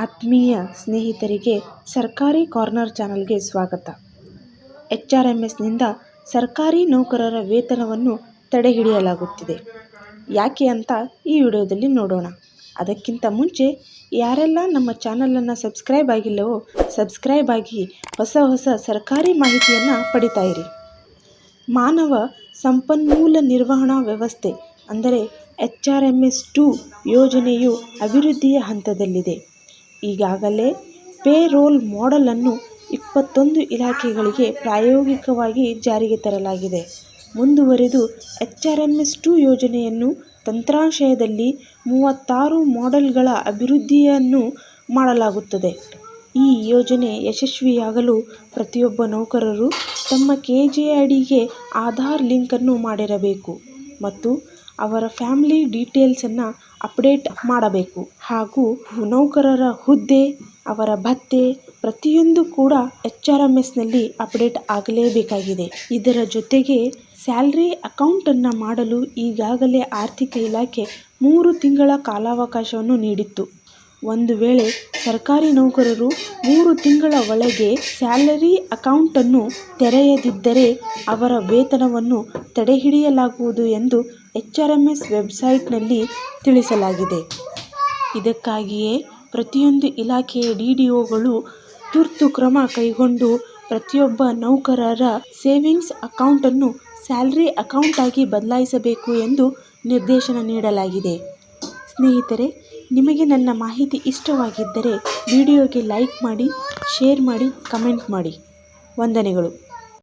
ಆತ್ಮೀಯ ಸ್ನೇಹಿತರಿಗೆ ಸರ್ಕಾರಿ ಕಾರ್ನರ್ ಚಾನಲ್ಗೆ ಸ್ವಾಗತ. ಎಚ್ ಆರ್ ಎಂ ಎಸ್ನಿಂದ ಸರ್ಕಾರಿ ನೌಕರರ ವೇತನವನ್ನು ತಡೆಹಿಡಿಯಲಾಗುತ್ತಿದೆ. ಯಾಕೆ ಅಂತ ಈ ವಿಡಿಯೋದಲ್ಲಿ ನೋಡೋಣ. ಅದಕ್ಕಿಂತ ಮುಂಚೆ ಯಾರೆಲ್ಲ ನಮ್ಮ ಚಾನಲನ್ನು ಸಬ್ಸ್ಕ್ರೈಬ್ ಆಗಿಲ್ಲವೋ ಸಬ್ಸ್ಕ್ರೈಬ್ ಆಗಿ ಹೊಸ ಹೊಸ ಸರ್ಕಾರಿ ಮಾಹಿತಿಯನ್ನು ಪಡಿತಾ ಇರಿ. ಮಾನವ ಸಂಪನ್ಮೂಲ ನಿರ್ವಹಣಾ ವ್ಯವಸ್ಥೆ ಅಂದರೆ H R M S two ಯೋಜನೆಯು ಅಭಿವೃದ್ಧಿಯ ಹಂತದಲ್ಲಿದೆ. ಈಗಾಗಲೇ ಪೇ ರೋಲ್ ಮಾಡೆಲನ್ನು ಇಪ್ಪತ್ತೊಂದು ಇಲಾಖೆಗಳಿಗೆ ಪ್ರಾಯೋಗಿಕವಾಗಿ ಜಾರಿಗೆ ತರಲಾಗಿದೆ. ಮುಂದುವರೆದು H R M S two ಯೋಜನೆಯನ್ನು ತಂತ್ರಾಂಶದಲ್ಲಿ ಮೂವತ್ತಾರು ಮಾಡೆಲ್ಗಳ ಅಭಿವೃದ್ಧಿಯನ್ನು ಮಾಡಲಾಗುತ್ತದೆ. ಈ ಯೋಜನೆ ಯಶಸ್ವಿಯಾಗಲು ಪ್ರತಿಯೊಬ್ಬ ನೌಕರರು ತಮ್ಮ ಕೆ ಜೆ ಅಡಿಗೆ ಆಧಾರ್ ಲಿಂಕನ್ನು ಮಾಡಿರಬೇಕು ಮತ್ತು ಅವರ ಫ್ಯಾಮಿಲಿ ಡೀಟೇಲ್ಸನ್ನು ಅಪ್ಡೇಟ್ ಮಾಡಬೇಕು. ಹಾಗೂ ನೌಕರರ ಹುದ್ದೆ, ಅವರ ಭತ್ಯೆ ಪ್ರತಿಯೊಂದು ಕೂಡ ಎಚ್ ಆರ್ ಎಂ ಎಸ್ನಲ್ಲಿ ಅಪ್ಡೇಟ್ ಆಗಲೇಬೇಕಾಗಿದೆ. ಇದರ ಜೊತೆಗೆ ಸ್ಯಾಲ್ರಿ ಅಕೌಂಟನ್ನು ಮಾಡಲು ಈಗಾಗಲೇ ಆರ್ಥಿಕ ಇಲಾಖೆ ಮೂರು ತಿಂಗಳ ಕಾಲಾವಕಾಶವನ್ನು ನೀಡಿತ್ತು. ಒಂದು ವೇಳೆ ಸರ್ಕಾರಿ ನೌಕರರು ಮೂರು ತಿಂಗಳ ಒಳಗೆ ಸ್ಯಾಲರಿ ಅಕೌಂಟನ್ನು ತೆರೆಯದಿದ್ದರೆ ಅವರ ವೇತನವನ್ನು ತಡೆಹಿಡಿಯಲಾಗುವುದು ಎಂದು ಎಚ್ ಆರ್ ಎಂ ಎಸ್ ವೆಬ್ಸೈಟ್ನಲ್ಲಿ ತಿಳಿಸಲಾಗಿದೆ. ಇದಕ್ಕಾಗಿಯೇ ಪ್ರತಿಯೊಂದು ಇಲಾಖೆಯ ಡಿ ಡಿ ಒಗಳು ತುರ್ತು ಕ್ರಮ ಕೈಗೊಂಡು ಪ್ರತಿಯೊಬ್ಬ ನೌಕರರ ಸೇವಿಂಗ್ಸ್ ಅಕೌಂಟನ್ನು ಸ್ಯಾಲರಿ ಅಕೌಂಟಾಗಿ ಬದಲಾಯಿಸಬೇಕು ಎಂದು ನಿರ್ದೇಶನ ನೀಡಲಾಗಿದೆ. ಸ್ನೇಹಿತರೆ, ನಿಮಗೆ ನನ್ನ ಮಾಹಿತಿ ಇಷ್ಟವಾಗಿದ್ದರೆ ವಿಡಿಯೋಗೆ ಲೈಕ್ ಮಾಡಿ, ಶೇರ್ ಮಾಡಿ, ಕಮೆಂಟ್ ಮಾಡಿ. ವಂದನೆಗಳು.